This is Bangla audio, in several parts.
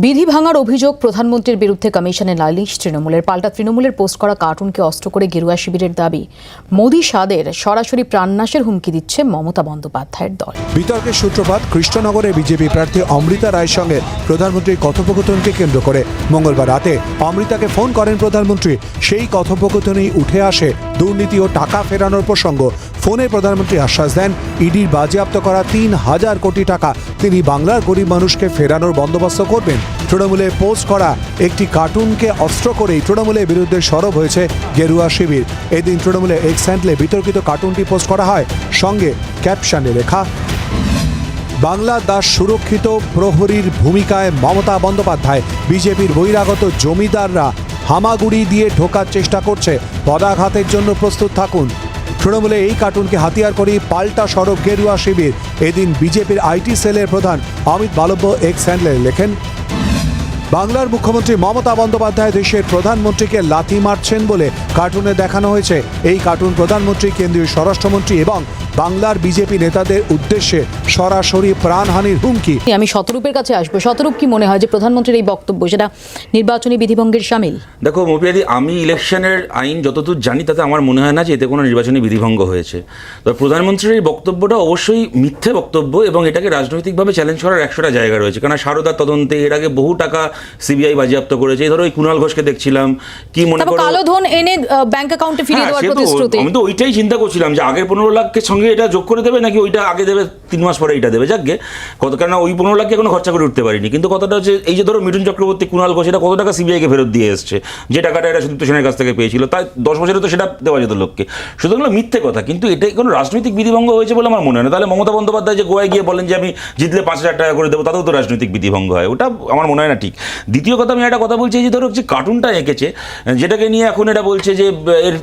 বিধি ভাঙার অভিযোগ প্রধানমন্ত্রীর বিরুদ্ধে কমিশনে লালিশ তৃণমূলের পাল্টা তৃণমূলের পোস্ট করা কার্টুনকে অস্ত্র করে গেরুয়া শিবিরের দাবি। মোদী সাদের সরাসরি প্রাণনাশের হুমকি দিচ্ছে মমতা বন্দ্যোপাধ্যায়ের দল। বিতর্কের সূত্রপাত, কৃষ্ণনগরে বিজেপি প্রার্থী অমৃতা রায়ের সঙ্গে প্রধানমন্ত্রীর কথোপকথনকে কেন্দ্র করে মঙ্গলবার রাতে অমৃতাকে ফোন করেন প্রধানমন্ত্রী। সেই কথোপকথনেই উঠে আসে দুর্নীতি ও টাকা ফেরানোর প্রসঙ্গ। ফোনে প্রধানমন্ত্রী আশ্বাস দেন, ইডির বাজেয়াপ্ত করা তিন হাজার কোটি টাকা। তিনি বাংলার গরিব মানুষকে ফেরানোর বন্দোবস্ত করবেন। তৃণমূলে পোস্ট করা একটি কার্টুনকে অস্ত্র করেই তৃণমূলের বিরুদ্ধে সরব হয়েছে গেরুয়া শিবির। এদিন তৃণমূলে এক্স হ্যান্ডলে বিতর্কিত কার্টুনটি পোস্ট করা হয়। সঙ্গে ক্যাপশনে লেখা, বাংলা দাস সুরক্ষিত প্রহরীর ভূমিকায় মমতা বন্দ্যোপাধ্যায়, বিজেপির বহিরাগত জমিদাররা হামাগুড়ি দিয়ে ঢোকার চেষ্টা করছে। পদাঘাতের জন্য প্রস্তুত থাকুন। তৃণমূলে এই কার্টুনকে হাতিয়ার করেই পাল্টা সড়ক গেরুয়া শিবির। এদিন বিজেপির আইটি সেলের প্রধান অমিত বালব্য এক্স হ্যান্ডলে লেখেন বাংলার মুখ্যমন্ত্রী মমতা বন্দ্যোপাধ্যায় দেশের প্রধানমন্ত্রীকে লাথি মারছেন বলে কার্টুনে দেখানো হয়েছে। এই কার্টুন প্রধানমন্ত্রী, কেন্দ্রীয় স্বরাষ্ট্রমন্ত্রী এবং বাংলার বিজেপি নেতাদের উদ্দেশ্যে সরাসরি প্রাণহানির হুমকি। আমি শতরূপের কাছে আসব। শতরূপ কি মনে হয় যে প্রধানমন্ত্রীর এই বক্তব্য সেটা নির্বাচনী বিধিভঙ্গের সামিল? দেখো মপিয়াদি আমি ইলেকশনের আইন যতদূর জানি তাতে আমার মনে হয় না যে এতে কোনো নির্বাচনী বিধিভঙ্গ হয়েছে। তবে প্রধানমন্ত্রীর এই বক্তব্যটা অবশ্যই মিথ্যে বক্তব্য এবং এটাকে রাজনৈতিকভাবে চ্যালেঞ্জ করার একশোটা জায়গা রয়েছে। কারণ সারদার তদন্তে এর আগে বহু টাকা সিবিআই বাজেয়াপ্ত করেছে। এই ধরো ওই কুণাল ঘোষকে দেখছিলাম। কি মনে করো? কালো ধন এনে ব্যাংক অ্যাকাউন্টে ফিরিয়ে হ্যাঁ, দেওয়ার প্রতিশ্রুতি। আমি তো ওইটাই চিন্তা করছিলাম যে আগের পনেরো লাখকে সঙ্গে এটা যোগ করে দেবে নাকি ওইটা আগে দেবে, তিন মাস পরে এটা দেবে? যাকগে কত কেন ওই পনেরো লাখকে এখনও খরচা করে উঠতে পারিনি। কিন্তু কথাটা হচ্ছে, এই যে ধরো মিঠুন চক্রবর্তী কুণাল ঘোষ, এটা কত টাকা সিবিআইকে ফেরত দিয়ে এসছে? যে টাকাটা এটা সুদীপ্ত সেনের কাছ থেকে পেয়েছিল, তাই দশ বছরে তো সেটা দেওয়া যেত লোককে। সুতরাং মিথ্যে কথা, কিন্তু এটাই কোনো রাজনৈতিক বিধিভঙ্গ হয়েছে বলে আমার মনে হয় না। তাহলে মমতা বন্দ্যোপাধ্যায় যে গোয়ায় গিয়ে বলেন যে আমি জিতলে পাঁচ হাজার টাকা করে দেবো, তাতেও তো রাজনৈতিক বিধিভঙ্গ হয়। ওটা আমার মনে হয় না ঠিক। দ্বিতীয় কথা, আমি একটা কথা বলছি যে ধরো যে কার্টুনটা এঁকেছে, যেটাকে নিয়ে এখন এটা বলছে যে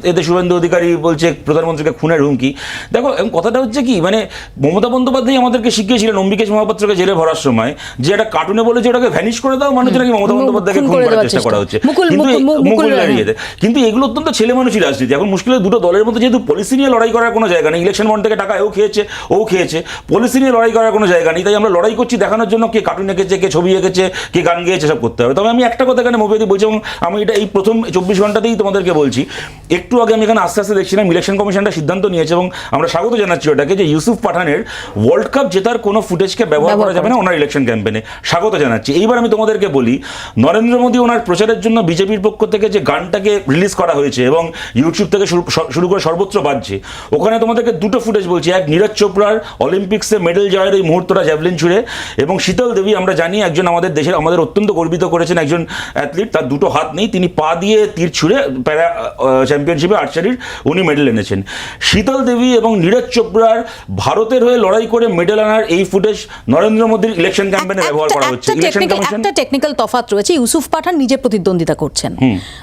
এতে শুভেন্দু অধিকারী বলছে, প্রধানমন্ত্রীকে খুনের হুমকি। দেখো কথাটা হচ্ছে কি মানে মমতা বন্দ্যোপাধ্যায় আমাদেরকে শিখিয়েছিলেন অম্বিকেশ মহাপাত্রকে জেলে ভরার সময় যে একটা কার্টুনে বলেছে ওটাকে ভ্যানিশ করে দাও মানুষ নাকি মমতা বন্দ্যোপাধ্যায়কে খুন করার চেষ্টা করা হচ্ছে। কিন্তু মুকুল- এগুলো অত্যন্ত ছেলে মানুষই রাজনীতি। এখন মুশকিল দুটো দলের মধ্যে যেহেতু পলিসি নিয়ে লড়াই করার কোনো জায়গা নেই ইলেকশন বন্ড থেকে টাকা এও খেয়েছে ও খেয়েছে পলিসি নিয়ে লড়াই করার কোনো জায়গা নেই তাই আমরা লড়াই করছি দেখানোর জন্য কে কার্টুন এঁকেছে কে ছবি এঁকেছে কে গান গেয়েছে সব করতে হবে। তবে আমি একটা কথা এখানে মোবাইলে বলছি এবং আমি এটা এই প্রথম চব্বিশ ঘন্টাতেই তোমাদেরকে বলছি। একটু আগে আমি এখানে আস্তে আস্তে দেখছিলাম ইলেকশন কমিশনটা সিদ্ধান্ত নিয়েছে এবং আমরা স্বাগত জানাচ্ছি ওটাকে যে ইউসুফ পাঠানের ওয়ার্ল্ড কাপ জেতার কোনো ফুটেজকে ব্যবহার করা যাবে না ওনার ইলেকশন ক্যাম্পেনে স্বাগত জানাচ্ছি। এইবার আমি তোমাদেরকে বলি নরেন্দ্র মোদী ওনার প্রচারের জন্য বিজেপির পক্ষ থেকে যে গানটাকে রিলিজ করা হয়েছে এবং ইউটিউব থেকে শুরু করে সর্বত্র বাজছে ওখানে তোমাদেরকে দুটো ফুটেজ বলছি। এক নীরজ চোপড়ার অলিম্পিক্সে মেডেল জয়ের এই মুহূর্তটা জ্যাভলিন ছুড়ে এবং শীতল দেবী আমরা জানি একজন আমাদের দেশের আমাদের অত্যন্ত গর্বিত করেছেন একজন অ্যাথলিট তার দুটো হাত নেই। তিনি পা দিয়ে তীর ছুঁড়ে প্যারা চ্যাম্পিয়নশিপে আর্চারির উনি মেডেল এনেছেন। শীতল দেবী এবং নীরজ চোপড়ার ভারতের হয়ে লড়াই করে মেডেল আনার এই ফুটেজ নরেন্দ্র মোদীর ইলেকশন ক্যাম্পেনে ব্যবহার করা হচ্ছে। ইলেকশন কমিশন একটা টেকনিক্যাল তফাৎ রয়েছে। ইউসুফ পাঠান নিজে প্রতিদ্বন্দ্বিতা করছেন।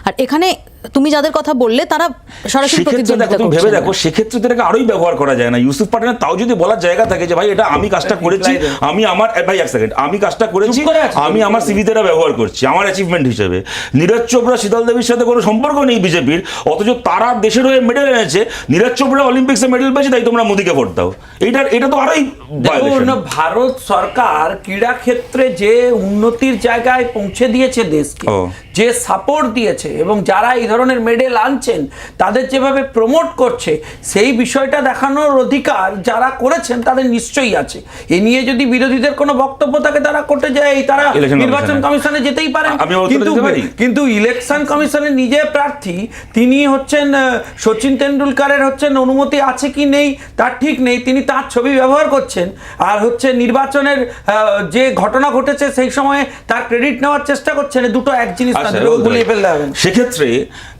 আর এখানে তুমি যাদের কথা বললে তারা সরাসরি প্রতিদ্বন্দ্বিতা তুমি ভেবে দেখো সেক্ষেত্রে তো এটাকে আরোই ব্যবহার করা যায় না। ইউসুফ পাঠানের তাও যদি বলার জায়গা থাকে যে ভাই এটা আমি কাজটা করেছি আমি আমার ভাই এক সেকেন্ড আমি কাজটা করেছি আমি আমার সিভিতে এটা ব্যবহার করছি। আমার অ্যাচিভমেন্ট হিসেবে। নীরজ চোপড়া শীতল দেবীর সাথে কোনো সম্পর্ক নেই বিজেপির অথচ তারা দেশের হয়ে মেডেল এনেছে। নীরজ চোপড়া অলিম্পিক্সে মেডেল পেয়েছে তাই তোমরা মোদীকে ভোট দাও। এটা এটা তো আরোই ভারত সরকার ক্রীড়া ক্ষেত্রে যে উন্নতির জায়গায় পৌঁছে দিয়েছে দেশকে যে সাপোর্ট দিয়েছে এবং যারা এই ধরনের মেডেল আনছেন তাদের যেভাবে প্রমোট করছে সেই বিষয়টা দেখানোর অধিকার যারা করেছেন তাদের নিশ্চয়ই আছে। এ নিয়ে যদি বিরোধীদের কোনো বক্তব্য থাকে তারা কোর্টে যায় তারা নির্বাচন। কমিশনে যেতেই পারেন। আমি কিন্তু কিন্তু ইলেকশন কমিশনের নিজে প্রার্থী তিনি হচ্ছেন সচিন তেন্ডুলকারের হচ্ছেন অনুমতি আছে কি নেই তার ঠিক নেই তিনি তার ছবি ব্যবহার করছেন। আর হচ্ছে নির্বাচনের আহ, যে ঘটনা ঘটেছে সেই সময়ে তার ক্রেডিট নেওয়ার চেষ্টা করছেন দুটো এক জিনিস আচ্ছা, গুলিয়ে। হবে সেক্ষেত্রে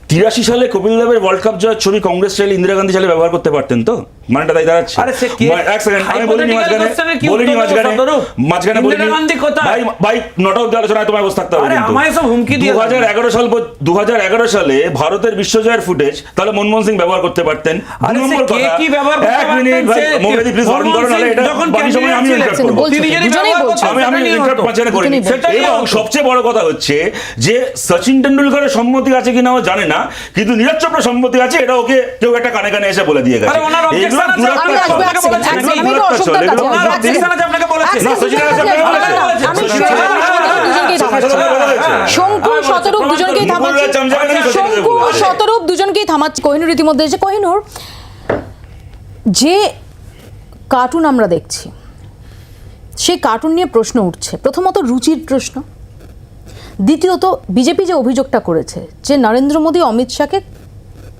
তিরাশি সালে কপিল দেবের ওয়ার্ল্ড কাপ জয়ের ছবি কংগ্রেস চাইলে ইন্দিরা গান্ধী চাইলে ব্যবহার করতে পারতেন তো? মানেটা তাই দাঁড়াচ্ছে। আরে সে কি- এক সেকেন্ড আমি বলিনি মাঝখানে বলিনি মাঝখানে মাঝখানে বলিনি? ভাই ভাই নটা অব্দি আলোচনায় তোমায় বসে থাকতে হবে আরে আমায় সব হুমকি দিয়ে দু হাজার এগারো সাল দু হাজার এগারো সালে ভারতের বিশ্বজয়ের ফুটেজ তাহলে মনমোহন সিং ব্যবহার করতে পারতেন। আরে নম্বর কে কথা কি ব্যবহার করতে এক মিনিট ভাই প্লিজ করো নাহলে এটা যখন বাকি সময় আমি ইন্টারাপ্ট করব। তিনি বলছেন। আমি আমি ইন্টারাপ্ট। সেটাই এবং সবচেয়ে বড় কথা হচ্ছে যে সচিন টেন্ডুলকারের সম্মতি আছে কিনা ও জানে না কিন্তু নীরজ চোপড়ার সম্মতি আছে এটা ওকে কেউ একটা কানে কানে এসে বলে দিয়ে গেছে। শঙ্কু, শতরূপ দুজনকেই থামাচ্ছি। শঙ্কু। শতরূপ থামাচ্ছি। কোহিনুর ইতিমধ্যে এসে কোহিনুর যে কার্টুন আমরা দেখছি সেই কার্টুন নিয়ে প্রশ্ন উঠছে। প্রথমত রুচির প্রশ্ন। দ্বিতীয়ত বিজেপি যে অভিযোগটা করেছে যে নরেন্দ্র মোদী অমিত শাহকে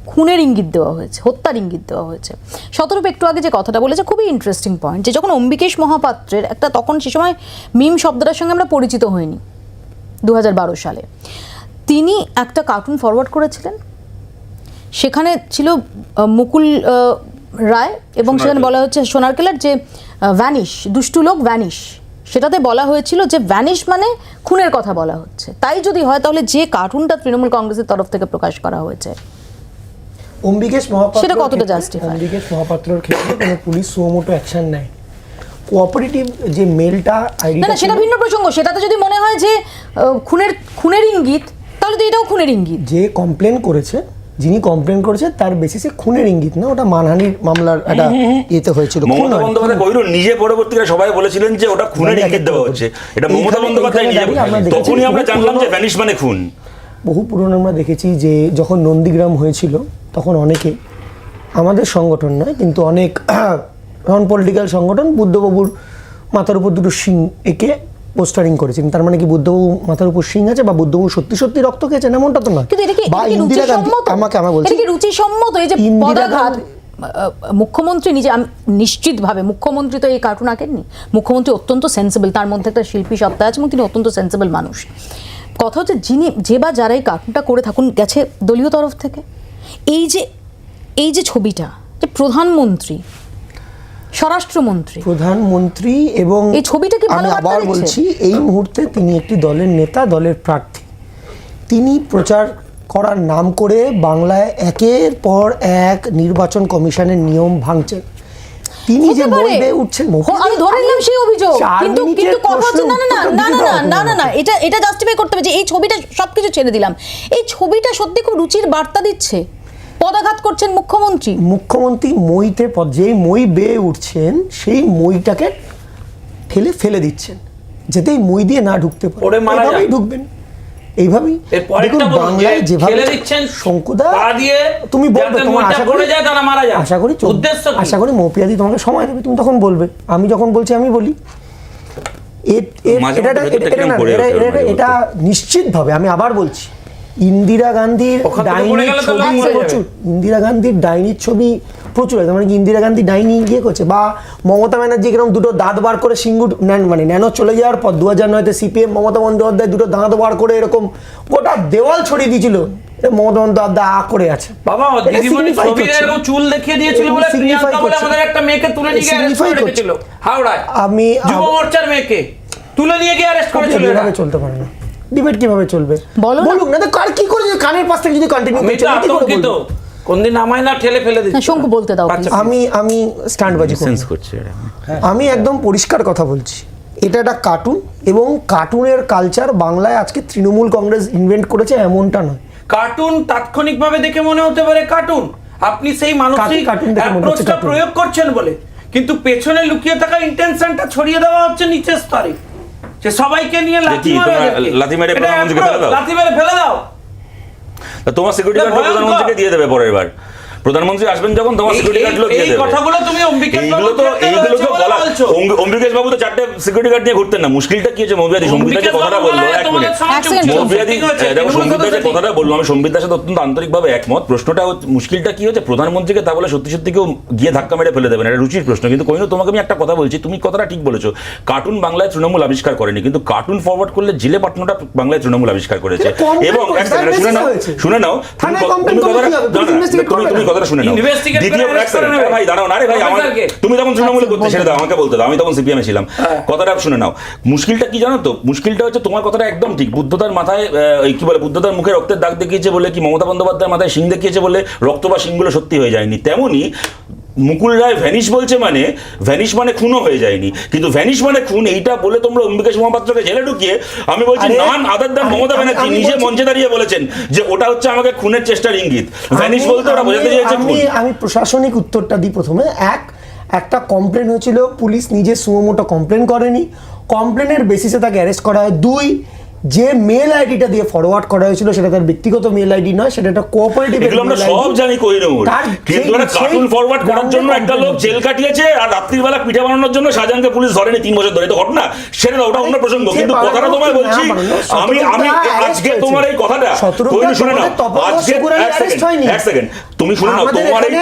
খুনের ইঙ্গিত দেওয়া হয়েছে হত্যার ইঙ্গিত দেওয়া হয়েছে। শতরূপ একটু আগে যে কথাটা বলেছে খুবই ইন্টারেস্টিং পয়েন্ট যে যখন অম্বিকেশ মহাপাত্রের একটা তখন সে সময় মিম শব্দটার সঙ্গে আমরা পরিচিত হইনি দু হাজার বারো সালে। তিনি একটা কার্টুন ফরওয়ার্ড করেছিলেন সেখানে ছিল মুকুল রায় এবং সেখানে বলা হচ্ছে সোনারকেলার যে ভ্যানিশ দুষ্টু লোক ভ্যানিশ সেটাতে বলা হয়েছিল যে ভ্যানিশ মানে খুনের কথা বলা হচ্ছে। তাই যদি হয় তাহলে যে কার্টুনটা তৃণমূল কংগ্রেসের তরফ থেকে প্রকাশ করা হয়েছে অম্বিকেশ মহাপাত্র সেটা কতটা justify? অম্বিকেশ মহাপাত্রর ক্ষেত্রে কোনো পুলিশ সুমোটো অ্যাকশন নেয়। কোঅপারেটিভ যে মেলটা না না সেটা ভিন্ন প্রসঙ্গ। সেটাতে যদি মনে হয় যে খুনের খুনের ইঙ্গিত তাহলে তো এটাও খুনের ইঙ্গিত। যে কমপ্লেন করেছে যিনি কমপ্লেন করেছে তার বেসিসে খুনের ইঙ্গিত না ওটা মানহানির মামলার একটা ইয়েতে হয়েছিল। খুন মমতা বন্দ্যোপাধ্যায় কহিল নিজে পরবর্তীকালে সবাই বলেছিলেন যে ওটা খুনের মানে ইঙ্গিত দেওয়া হচ্ছে। এটা মমতা বন্দ্যোপাধ্যায় নিজে তখনই আমরা জানলাম যে ভ্যানিশ মানে খুন। বহু পুরনো আমরা দেখেছি যে যখন নন্দীগ্রাম হয়েছিল তখন অনেকে আমাদের সংগঠন নয় কিন্তু অনেক নন পলিটিক্যাল সংগঠন বুদ্ধবাবুর মাথার উপর দুটো শিং এঁকে পোস্টারিং করেছেন তার মানে কি বুদ্ধবাবু মাথার উপর সিং আছে বা বুদ্ধবাবু সত্যি সত্যি রক্ত খেয়েছেন? এমনটা তো না কিন্তু এটা কি বা ইন্দিরা গান্ধী আমাকে আমার বলছি। এটা কি রুচিসম্মত? এই যে পদাঘাত মুখ্যমন্ত্রী নিজে নিশ্চিতভাবে মুখ্যমন্ত্রী তো এই কার্টুন আঁকেননি। মুখ্যমন্ত্রী অত্যন্ত সেন্সিবল তার মধ্যে একটা শিল্পী সত্তা আছে এবং তিনি অত্যন্ত সেন্সিবল মানুষ। কথা হচ্ছে যিনি যে বা যারা এই কার্টুনটা করে থাকুন গেছে দলীয় তরফ থেকে। এই যে এই যে ছবিটা যে প্রধানমন্ত্রী স্বরাষ্ট্রমন্ত্রী। প্রধানমন্ত্রী এবং এই ছবিটা কি আমি আবার বলছি এই মুহূর্তে তিনি একটি দলের নেতা দলের প্রার্থী। তিনি প্রচার করার নাম করে বাংলায় একের পর এক নির্বাচন কমিশনের নিয়ম ভাঙছেন। তিনি যে বই বেয়ে উঠছেন হ- আমি ধরে নিলাম সেই অভিযোগ। কিন্তু কিন্তু কথা হচ্ছে না না না না না না না না এটা এটা জাস্টিফাই করতে হবে যে এই ছবিটা সবকিছু ছেড়ে দিলাম। এই ছবিটা সত্যি খুব রুচির বার্তা দিচ্ছে। পদাঘাত করছেন মুখ্যমন্ত্রী। মুখ্যমন্ত্রী মইতে পদ- যেই মই বেয়ে উঠছেন সেই মইটাকে ঠেলে ফেলে দিচ্ছেন যাতে এই মই দিয়ে না ঢুকতে পারে। ঢুকবেন। এইভাবেই? দেখুন বাংলায় যেভাবে শঙ্কুদা দিয়ে তুমি বলবে তোমার আশা পড়ে করি যায় তারা মারা যান। আশা করি উদ্দেশ্য আশা করি মৌপিয়াদি তোমাকে সময় দেবে তুমি তখন বলবে। আমি যখন বলছি আমি বলি। এটা- নিশ্চিতভাবে আমি আবার বলছি ইন্দিরা গান্ধীর ডাইনির ছবি। প্রচুর। ইন্দিরা গান্ধীর ডাইনির ছবি প্রচুর আছে মানে কি ইন্দিরা গান্ধী ডাইনি গিয়ে করছে? বা মমতা ব্যানার্জি কীরকম দুটো দাঁত বার করে সিঙ্গুর নেন মানে ন্যানো চলে যাওয়ার পর দু হাজার নয়তে সিপিএম মমতা বন্দ্যোপাধ্যায় দুটো দাঁত বার করে এরকম গোটা দেওয়াল ছড়িয়ে দিয়েছিল মমতা বন্দ্যোপাধ্যায় আ করে আছে। বাবা দিদিমণি এরকম চুল দেখিয়ে দিয়েছিল বলে প্রিয়াঙ্কা বলে আমাদের একটা মেয়েকে তুলে নিয়ে গিয়ে arrest signify করে করছে। রেখেছিল। হাওড়ায়। আমি যুব মোর্চার মেয়েকে তুলে নিয়ে গিয়ে অ্যারেস্ট করেছিল এভাবে চলতে পারে না। ডিবেট কীভাবে চলবে? বলো না। না তো কার কি করে কানের পাশ থেকে যদি কন্টিনিউ আমি তো আতঙ্কিত। কোনদিন আমায় না ঠেলে ফেলে দিচ্ছে। শঙ্কু বলতে দাও আচ্ছা, আমি আমি স্ট্যান্ডবাজি সেন্স করছে এটা আমি একদম পরিষ্কার কথা বলছি। এটা একটা কার্টুন এবং কার্টুনের কালচার বাংলায় আজকে তৃণমূল কংগ্রেস ইনভেন্ট করেছে এমনটা নয়। কার্টুন তাৎক্ষণিকভাবে দেখে মনে হতে পারে কার্টুন আপনি সেই মানসিক মনে অ্যাপ্রোচটা প্রয়োগ করছেন বলে। কিন্তু পেছনে লুকিয়ে থাকা ইন্টেনশনটা ছড়িয়ে দেওয়া হচ্ছে নিচের স্তরে। যে সবাইকে নিয়ে লাথি মারো। লাথি মেরে ফেলে দাও। লাথি মেরে ফেলে দাও। তোমার সিকিউরিটি গার্ড প্রধানমন্ত্রীকে দিয়ে দেবে পরের বার। প্রধানমন্ত্রী আসবেন যখন তোমার সিকিউরিটি গার্ড গার্ডগুলো দিয়ে এই দেবে। কথাগুলো তুমি অম্বিকেশ এইগুলো তো এইগুলো তো বলা অম্বিকেশ বাবু তো চারটে সিকিউরিটি গার্ড দিয়ে ঘুরতেন না। মুশকিলটা কি হচ্ছে অম্বিকেশ কথাটা বলল বলে এক দেখো তৃণমূল সম্বিতা যে সদস্য কথাটা বলল আমি সম্বিতার সাথে অত্যন্ত আন্তরিকভাবে একমত। প্রশ্নটা মুশকিলটা কি হচ্ছে? প্রধানমন্ত্রীকে তা বলে সত্যি সত্যি কেউ গিয়ে ধাক্কা মেরে ফেলে দেবেন এটা রুচির প্রশ্ন। কিন্তু কোহিনূর তোমাকে আমি একটা কথা বলছি তুমি কথাটা ঠিক বলেছ। কার্টুন বাংলায় তৃণমূল আবিষ্কার করেনি কিন্তু কার্টুন ফরওয়ার্ড করলে জিলে পাটনাটা বাংলায় তৃণমূল আবিষ্কার করেছে। এবং শুনে নাও শুনে নাও তুমি তুমি কথাটা শুনে নাও। দ্বিতীয়। ভাই দাঁড়াও না রে ভাই আমার তুমি তখন তৃণমূলে করতে ছেড়ে দাও আমাকে বলতে দাও আমি তখন সিপিএমে ছিলাম। হ্যাঁ। কথাটা শুনে নাও। মুশকিলটা কি জানো তো? মুশকিলটা হচ্ছে তোমার কথাটা একদম ঠিক বুদ্ধতার মাথায় কি বলে বুদ্ধতার মুখে রক্তের দাগ দেখিয়েছে বলে কি মমতা বন্দ্যোপাধ্যায়ের মাথায় সিং দেখিয়েছে বলে রক্ত বা সিংগুলো সত্যি হয়ে যায়নি। তেমনি মুকুল রায় ভ্যানিশ বলছে মানে ভ্যানিশ মানে খুনও হয়ে যায়নি। কিন্তু ভ্যানিশ মানে খুন এইটা বলে তোমরা অম্বিকেশ মহাপাত্রকে জেলে ঢুকিয়ে আমি বলছি নান আদার আমি- মমতা ব্যানার্জি নিজে মঞ্চে দাঁড়িয়ে বলেছেন যে ওটা হচ্ছে আমাকে খুনের চেষ্টার ইঙ্গিত। ভ্যানিশ বলতে ওরা বোঝাতে চেয়েছে আমি প্রশাসনিক উত্তরটা দিই প্রথমে। এক একটা কমপ্লেন হয়েছিল পুলিশ নিজে সুমোটো কমপ্লেন করেনি। কমপ্লেনের বেসিসে তাকে অ্যারেস্ট করা হয়। দুই যে মেল আইডিটা দিয়ে ফরওয়ার্ড করা হয়েছিল সেটা তার ব্যক্তিগত মেল আইডি নয় সেটা একটা কোঅপারেটিভ এগুলো আমরা সব জানি কই কোহিনুর কিন্তু একটা কার্টুন ফরওয়ার্ড করার জন্য একটা লোক জেল কাটিয়েছে আর রাত্রিবেলা পিঠা বানানোর জন্য শাহজাহানকে পুলিশ ধরেনি তিন বছর ধরে। এটা ঘটনা? সেটা না, ওটা অন্য প্রসঙ্গ। কিন্তু কথাটা তোমায় বলছি আমি আমি আজকে তোমার এই কথাটা কোহিনুর শুনে নাও। আজকে। এক সেকেন্ড। তুমি শুনে নাও তোমার এই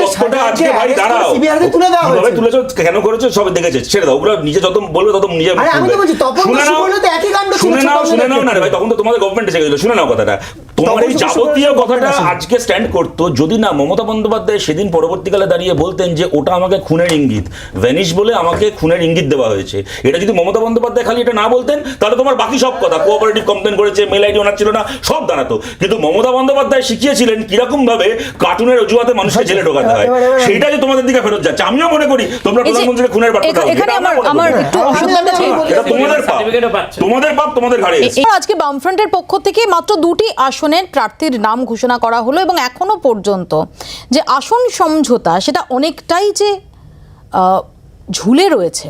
আজকে ভাই দাঁড়াও। তুলে কীভাবে তুলেছো কেন করেছ সব দেখেছে ছেড়ে দাও। ওগুলো নিজে যত বলবে তত নিজে আমি তো বলছি, তপন শুনে নাও তো একই কাণ্ড শুনে নাও শুনে নাও না ভাই তখন তো তোমাদের গভর্নমেন্ট এসে গেছিল। শুনে নাও কথাটা। তোমার এই যাবতীয় কথাটা আজকে স্ট্যান্ড করতো যদি না মমতা বন্দ্যোপাধ্যায় সেদিন পরবর্তীকালে দাঁড়িয়ে বলতেন যে ওটা আমাকে খুনের ইঙ্গিত ভ্যানিশ বলে আমাকে খুনের ইঙ্গিত দেওয়া হয়েছে। এটা যদি মমতা বন্দ্যোপাধ্যায় খালি এটা না বলতেন তাহলে তোমার বাকি সব কথা কোঅপারেটিভ কমপ্লেন করেছে মেল আইডি ওনার ছিল না সব দাঁড়াতো। কিন্তু মমতা বন্দ্যোপাধ্যায় শিখিয়েছিলেন কীরকম ভাবে কার্টুনের অজুহাতে মানুষকে জেলে ঢোকাতে হয়। সেইটা যে তোমাদের দিকে ফেরত যাচ্ছে আমিও মনে করি তোমরা প্রধানমন্ত্রীকে খুনের বার্তা এখানে আমার আমার একটু হ্যাঁ, এটা তোমাদের পাপ। তোমাদের পাপ তোমাদের ঘাড়ে আজকে বামফ্রন্টের পক্ষ থেকে মাত্র দুটি আসনের প্রার্থীর নাম ঘোষণা করা হলো এবং এখনও পর্যন্ত যে আসন সমঝোতা সেটা অনেকটাই যে আহ, ঝুলে রয়েছে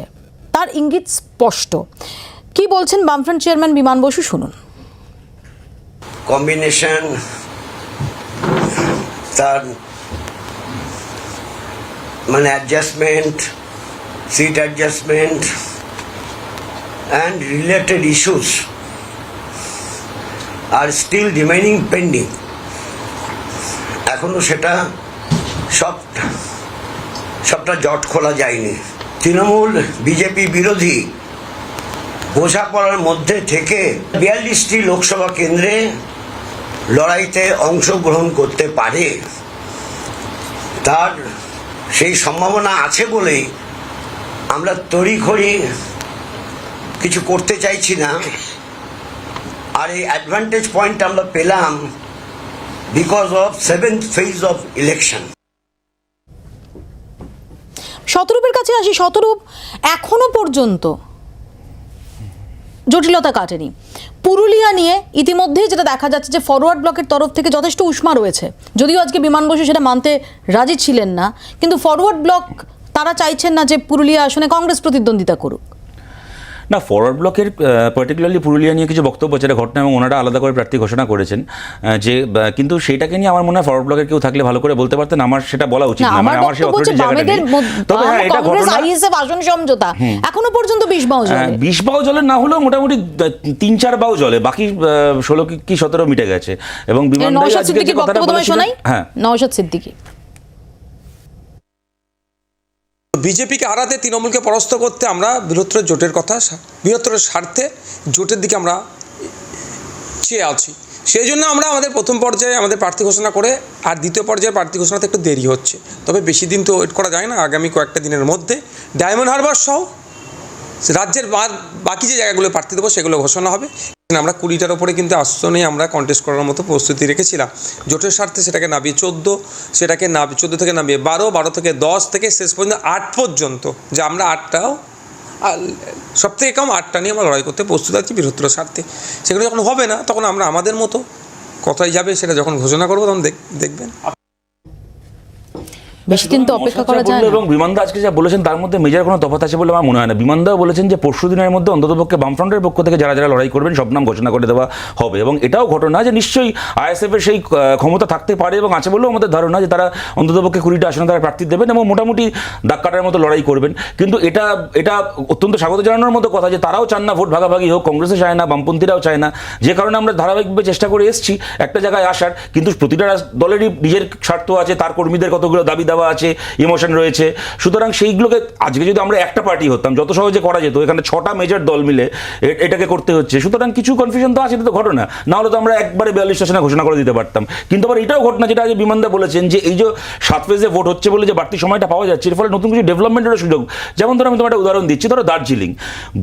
তার ইঙ্গিত স্পষ্ট। কি বলছেন বামফ্রন্ট চেয়ারম্যান বিমান বসু শুনুন। কম্বিনেশন তার মানে adjustment seat adjustment and related issues R still remaining pending এখনও সেটা সব, সবটা জট খোলা যায়নি। তৃণমূল, বিজেপি বিরোধী বোঝাপড়ার মধ্যে থেকে বিয়াল্লিশটি লোকসভা কেন্দ্রে লড়াইতে অংশগ্রহণ করতে পারে, তার সেই সম্ভাবনা আছে বলেই আমরা তড়িঘড়ি কিছু করতে চাইছি না। আর এই অ্যাডভান্টেজ পয়েন্ট আমরা পেলাম because of seventh phase of election শতরূপের কাছে আসি, শতরূপ এখনও পর্যন্ত জটিলতা কাটেনি। পুরুলিয়া নিয়ে ইতিমধ্যেই যেটা দেখা যাচ্ছে যে ফরওয়ার্ড ব্লকের তরফ থেকে যথেষ্ট উষ্মা রয়েছে। যদিও আজকে বিমান বসু সেটা মানতে রাজি ছিলেন না, কিন্তু ফরওয়ার্ড ব্লক তারা চাইছেন না যে পুরুলিয়া আসনে কংগ্রেস প্রতিদ্বন্দ্বিতা করুক। না ফরওয়ার্ড ব্লকের পার্টিকুলারলি পুরুলিয়া নিয়ে কিছু বক্তব্য এটা ঘটনা এবং ওনারা আলাদা করে প্রার্থী ঘোষণা করেছেন যে কিন্তু সেইটাকে নিয়ে আমার মনে হয় ফরওয়ার্ড ব্লকের কেউ থাকলে ভালো করে বলতে পারতেন আমার সেটা বলা উচিত না মানে আমার সেই বক্তব্য হচ্ছে অথরিটি জায়গাটা নেই। তবে হ্যাঁ এটা ঘটনা আইএসএফ আসন সমঝোতা। এখনও পর্যন্ত বিষ বাউ হ্যাঁ, জলে বিশ বাউ জলে না হলেও মোটামুটি তিন চার বাউ জলে বাকি ষোলো কি সতেরো মিটে গেছে। এবং বিমান বক্তব্য তোমায় শোনাই? হ্যাঁ। নওশাদ সিদ্দিকি। বিজেপিকে হারাতে তৃণমূলকে পরাস্ত করতে আমরা বৃহত্তর জোটের কথা বৃহত্তর স্বার্থে জোটের দিকে আমরা চেয়ে আছি। সেই জন্য আমরা আমাদের প্রথম পর্যায়ে আমাদের প্রার্থী ঘোষণা করে আর দ্বিতীয় পর্যায়ে প্রার্থী ঘোষণাতে একটু দেরি হচ্ছে। তবে বেশি দিন তো ওয়েট করা যায় না, আগামী কয়েকটা দিনের মধ্যে ডায়মন্ড হারবার সহ রাজ্যের বাকি যে জায়গাগুলো প্রার্থী দেবো সেগুলো ঘোষণা হবে। আমরা কুড়িটার ওপরে কিন্তু আসনে আমরা কন্টেস্ট করার মতো প্রস্তুতি রেখেছিলাম। জোটের স্বার্থে সেটাকে নামিয়ে চোদ্দ, সেটাকে নামিয়ে চোদ্দ থেকে নামিয়ে বারো বারো থেকে দশ থেকে শেষ পর্যন্ত আট পর্যন্ত, যে আমরা আটটাও সব থেকে কম আটটা নিয়ে আমরা লড়াই করতে প্রস্তুত আছি বৃহত্তর স্বার্থে। সেগুলো যখন হবে না, তখন আমরা আমাদের মতো, কথায় যাবে সেটা যখন ঘোষণা করব তখন দেখ- দেখবেন। বেশি দিন তো অপেক্ষা করা যায় এবং বিমানদা আজকে যা বলেছেন তার মধ্যে মেজর কোনো তফাৎ আছে বলে আমার মনে হয় না। বিমানদাও বলেছেন যে পরশু দিনের মধ্যে অন্ততপক্ষে বামফ্রন্টের পক্ষ থেকে যারা যারা লড়াই করবেন সব নাম ঘোষণা করে দেওয়া হবে। এবং এটাও ঘটনা যে নিশ্চয়ই আইএসএফ এর সেই ক্ষমতা থাকতে পারে এবং আছে বলেও আমাদের ধারণা যে তারা অন্ততপক্ষে কুড়িটা আসনে তারা প্রার্থী দেবেন এবং মোটামুটি দাগ মতো লড়াই করবেন। কিন্তু এটা এটা অত্যন্ত স্বাগত জানানোর মতো কথা যে তারাও চান না ভোট ভাগাভাগি হোক কংগ্রেসও চায় না বামপন্থীরাও চায় না। যে কারণে আমরা ধারাবাহিকভাবে চেষ্টা করে এসেছি একটা জায়গায় আসার। কিন্তু প্রতিটা দলেরই নিজের স্বার্থ আছে তার কর্মীদের কতগুলো দাবি দাওয়া আছে, ইমোশন রয়েছে। সুতরাং সেইগুলোকে আজকে যদি আমরা একটা পার্টি হতাম, যত সহজে করা যেত, এখানে ছটা মেজর দল মিলে এটাকে করতে হচ্ছে। সুতরাং কিছু কনফিউশন তো আছে, এটা তো ঘটনা। না হলে তো আমরা একবারে বিয়াল্লিশ স্টেশনে ঘোষণা করে দিতে পারতাম। কিন্তু আবার এটাও ঘটনা যেটা আজ বিমানদা বলেছেন যে, এই যে সাত ফেজে ভোট হচ্ছে বলে যে বাড়তি সময়টা পাওয়া যাচ্ছে, এর ফলে নতুন কিছু ডেভেলপমেন্টের সুযোগ। যেমন ধরো আমি তোমার একটা উদাহরণ দিচ্ছি, ধরো দার্জিলিং।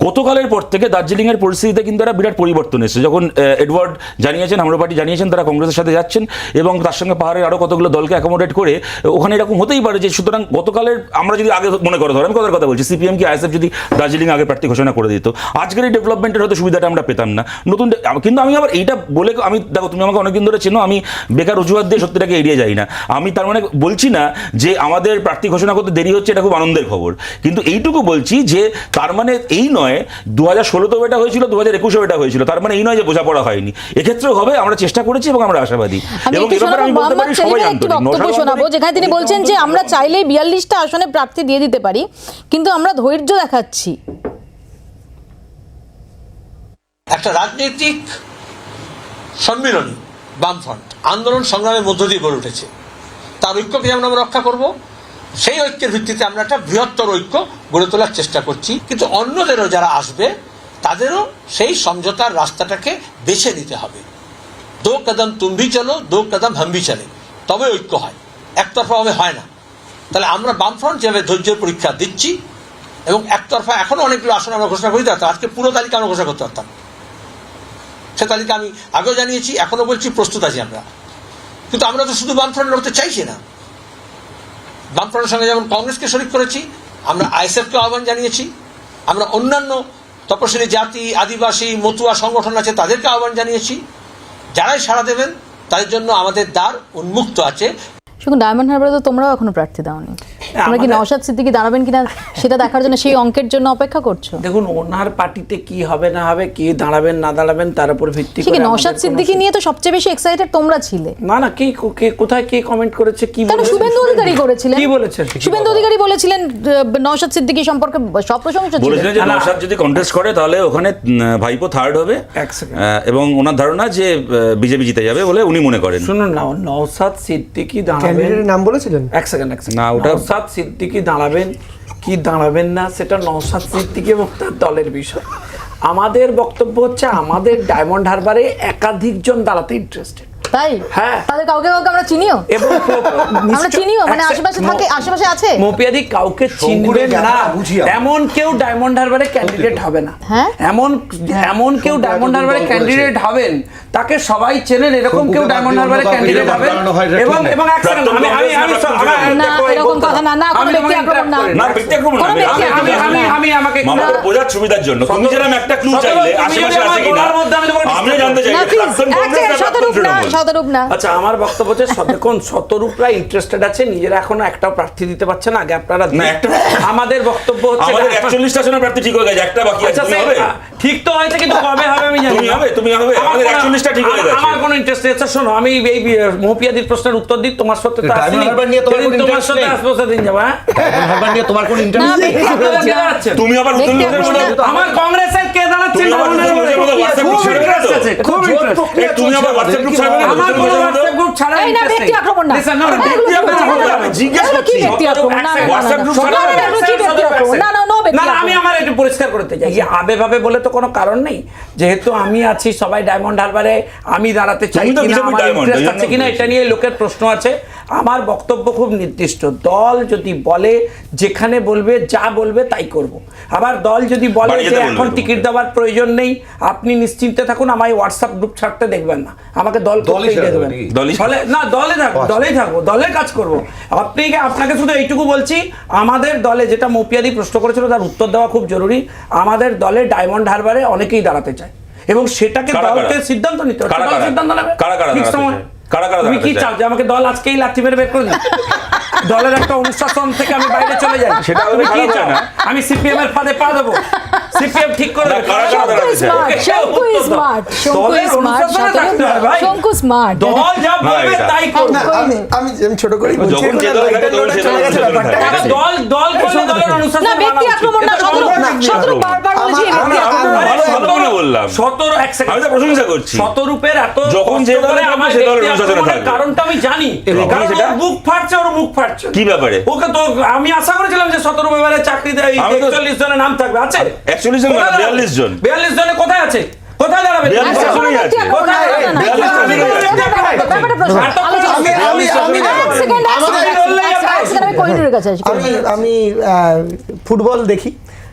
গতকালের পর থেকে দার্জিলিংয়ের পরিস্থিতিতে কিন্তু একটা বিরাট পরিবর্তন এসেছে। যখন এডওয়ার্ড জানিয়েছেন আমরা পার্টি জানিয়েছেন, তারা কংগ্রেসের সাথে যাচ্ছেন এবং তার সঙ্গে পাহাড়ের আরও কতগুলো দলকে অ্যাকোমোডেট করে, ওখানে এরকম হতেই পারে যে সুতরাং গতকালের আমরা যদি আগে মনে করে ধরো আমি কথার কথা বলছি সিপিএম কি আইএসএফ যদি দার্জিলিং আগে প্রার্থী ঘোষণা করে দিত আজকের এই ডেভেলপমেন্টের হয়তো সুবিধাটা আমরা পেতাম না। নতুন কিন্তু আমি আবার এইটা বলে আমি দেখো তুমি আমাকে অনেকদিন ধরে চেনো আমি বেকার অজুহাত দিয়ে সত্যিটাকে এড়িয়ে যাই না। আমি তার মানে বলছি না যে আমাদের প্রার্থী ঘোষণা করতে দেরি হচ্ছে এটা খুব আনন্দের খবর। কিন্তু এইটুকু বলছি যে তার মানে এই নয় দু হাজার ষোলোতেও এটা হয়েছিল দু হাজার একুশেও এটা হয়েছিল তার মানে এই নয় যে বোঝাপড়া হয়নি। এক্ষেত্রেও হবে আমরা চেষ্টা করেছি এবং আমরা আশাবাদী। এবং এ ব্যাপারে আমি বলতে পারি সবাই আন্তরিক যেখানে তিনি বলছেন যে আমরা চাইলেই বিয়াল্লিশটা আসনে প্রার্থী দিয়ে দিতে পারি, কিন্তু আমরা ধৈর্য দেখাচ্ছি। একটা রাজনৈতিক সম্মিলনী, বামফ্রন্ট, আন্দোলন সংগ্রামের মধ্য দিয়ে গড়ে উঠেছে। তার ঐক্যকে যেমন আমরা রক্ষা করব, সেই ঐক্যের ভিত্তিতে আমরা একটা বৃহত্তর ঐক্য গড়ে তোলার চেষ্টা করছি। কিন্তু অন্যদেরও যারা আসবে, তাদেরও সেই সমঝোতার রাস্তাটাকে বেছে নিতে হবে। দো কদম তুম ভি চলো, দো কদম হাম ভি চলে। তবে ঐক্য হয়। একতরফাভাবে হয় না। তাহলে আমরা বামফ্রন্ট যেভাবে ধৈর্যের পরীক্ষা দিচ্ছি, এবং একতরফা এখনও অনেকগুলো আসন আমরা ঘোষণা করতে পারতাম আজকে পুরো তালিকা আমরা ঘোষণা করতে পারতাম। সে তালিকা আমি আগেও জানিয়েছি এখনও বলছি, প্রস্তুত আছি আমরা। কিন্তু আমরা তো শুধু বামফ্রন্ট লড়তে চাইছি না। বামফ্রন্টের সঙ্গে যেমন কংগ্রেসকে শরিক করেছি, আমরা আইএসএফকে আহ্বান জানিয়েছি, আমরা অন্যান্য তপশিলি জাতি, আদিবাসী, মতুয়া সংগঠন আছে, তাদেরকে আহ্বান জানিয়েছি। যারাই সাড়া দেবেন, তাদের জন্য আমাদের দ্বার উন্মুক্ত আছে। শুধু ডায়মন্ড হারবারে তো তোমরাও এখনও প্রার্থী দাওনি। তোমরা কি নওশাদ সিদ্দিকি দাঁড়াবেন কিনা সেটা দেখার জন্য সেই অঙ্কের জন্য অপেক্ষা করছ? দেখুন ওনার পার্টিতে কি হবে না হবে কে দাঁড়াবেন না দাঁড়াবেন তার উপর ভিত্তি করে নওশাদ সিদ্দিকি নিয়ে তো সবচেয়ে বেশি এক্সাইটেড তোমরা ছিলে? না না কে কে কোথায় কে কমেন্ট করেছে কি বলেছে? শুভেন্দু অধিকারী করেছিলেন? কি বলেছেন শুভেন্দু অধিকারী বলেছিলেন নওশাদ সিদ্দিকি সম্পর্কে সব প্রশংসা ছিল। বলেছিলেন যে। নওশাদ যদি কন্টেস্ট করে তাহলে ওখানে ভাইপো থার্ড হবে। এবং ওনার ধারণা যে বিজেপি জিতে যাবে বলে উনি মনে করেন। শুনুন না নওসাদ সিদ্দিকি দাঁড়াবেন। নাম বলেছিলেন? এক সেকেন্ড এক সেকেন্ড না, ওটা- নওসাদ সিদ্দিকি দাঁড়াবেন? কি দাঁড়াবেন না? সেটা নওসাদ সিদ্দিকি এবং তার দলের বিষয়। আমাদের বক্তব্য হচ্ছে আমাদের ডায়মন্ড হারবারে একাধিক জন দাঁড়াতে ইন্টারেস্টেড তাই? হ্যাঁ। তাদের কাউকে কাউকে আমরা চিনিও? এবং আমরা চিনিও? মানে আশেপাশে থাকে আশেপাশে আছে? মপিয়াদি কাউকে চিনবে না। এমন কেউ ডায়মন্ড হারবারে ক্যান্ডিডেট হবে না। হ্যাঁ? এমন এমন কেউ ডায়মন্ড হারবারে ক্যান্ডিডেট হবেন। তাকে সবাই চেনেন এরকম কেউ ডায়মন্ড হারবারে ক্যান্ডিডেট হবেন। এবং এবং এক second, আমি আমি আমি আমি- এই এরকম কথা না, না, কোনো ব্যক্তি আক্রমণ না। না ব্যক্তি আক্রমণ না, কোনো ব্যক্তি আমি- আমি- আমি আমি আমাকে বোঝার সুবিধার জন্য তুমি যেরকম একটা ক্লু চাইলে আশেপাশে আছে আমার আমি জানতে চাই শতরূপ না শতরূপ না আচ্ছা বক্তব্য হচ্ছে দেখুন শতরূপরা ইন্টারেস্টেড আছে নিজেরা এখনও একটাও প্রার্থী দিতে পারছে না আগে আপনারা একটা- আমাদের বক্তব্য হচ্ছে আমাদের একটা- একচল্লিশটা আসনের প্রার্থী ঠিক হয়ে গেছে একটা বাকি আছে আচ্ছা হবে ঠিক তো হয়েছে কিন্তু কবে হবে আমি জানি তুমি না। হবে, তুমি হবে। আমাদের কোনো- 41টা ঠিক হয়ে গেছে। আমার কোনো ইন্টারেস্ট নেই আচ্ছা শোনো আমি এই মহপিয়াদির প্রশ্নের উত্তর দিই তোমার সাথে তো আসেনি তোমার সাথে নেই? আসব সেদিন যাব হারবার নিয়ে তোমার কোনো না, ইন্টারেস্ট নেই না। তুমি আবার নতুন লোকের না। আমার কংগ্রেসের কে লোকের মতো খুব। তুমি আবার হোয়াটসঅ্যাপ গ্রুপ ছাড়বে না আমার কোনো হোয়াটসঅ্যাপ গ্রুপ ছাড়া এই না ব্যক্তি আক্রমণ না। না, ব্যক্তি আক্রমণ না, জিজ্ঞেস করছি। ব্যক্তি আক্রমণ? না, না, না, না, WhatsApp না। ছাড়া না, না? না, না, না না আমি আমার একটু পরিষ্কার করতে চাই। এই আবে ভাবে বলে তো কোনো কারণ নেই। যেহেতু আমি আছি সবাই ডায়মন্ড হারবারে আমি দাঁড়াতে চাই কিনা আমার ইন্টারেস্ট আছে কিনা এটা নিয়ে লোকের প্রশ্ন আছে। আমার বক্তব্য খুব নির্দিষ্ট দল যদি বলে যেখানে বলবে যা বলবে তাই করব। আবার দল যদি বলে যে এখন টিকিট দেওয়ার প্রয়োজন নেই আপনি নিশ্চিন্তে থাকুন আমায় হোয়াটসঅ্যাপ গ্রুপ ছাড়তে দেখবেন না। আমাকে দল দলই করতেই দেখবেন? না দলে থাকব দলেই থাকব দলে কাজ করব। আপনি আপনাকে শুধু এইটুকু বলছি আমাদের দলে যেটা মপিয়াদি প্রশ্ন করেছিল তার উত্তর দেওয়া খুব জরুরি। আমাদের দলে ডায়মন্ড হারবারে অনেকেই দাঁড়াতে চায়। এবং সেটাকে? দলকে সিদ্ধান্ত নিতে হবে। দল? সিদ্ধান্ত নেবে। সময়? কারা কারা তুমি কি চাও যে আমাকে দল আজকেই লাথি মেরে বের করে দাও? দলের একটা অনুষ্ঠান থেকে আমি বাইরে চলে যাই। সেটা তুমি কি চাও? আমি সিপিএম এর ফাঁদে পা দেবো। সিপিএম ঠিক করে না, কারা কারা দাঁড়াতে চায়? Smart Shanku smart Shanku smart অনুশাসনে থাকতে হবে ভাই। শঙ্কু স্মার্ট দল যা বলবে তাই করবে আমি আমি আমি ছোট করে বলছি যখন এখন যে আর দলে থাকে লাইটার তখন লোডে সে চলে দলের গেছে অনুশাসনে ব্যাপারটা। থাকে। আরে দল দল করলে দলের অনুশাসন না ব্যক্তি আক্রমণ না শতরূপ শতরূপ বারবার বলেছি আমার- ব্যক্তি আমি আক্রমণ ভালো ভালো করে বললাম সতেরো এক সেকেন্ড আমি তো প্রশংসা করছি। শতরূপের এত যখন যে দলে আমার সে দলের অনুশাসনে থাকবে। কারণটা আমি জানি কারণ সেটা? ওর বুক ফাটছে ওর মুখ ফাটছে কি ব্যাপারে? ওকে তো আমি আশা করেছিলাম যে সতেরো এবারে চাকরি দেয় একচল্লিশ জনের নাম থাকবে আছে 41 জন না, 42 জন। বিয়াল্লিশ জনে কোথায় আছে কোথায় দাঁড়াবে? 42 আচ্ছা, আমি- ফুটবল দেখি।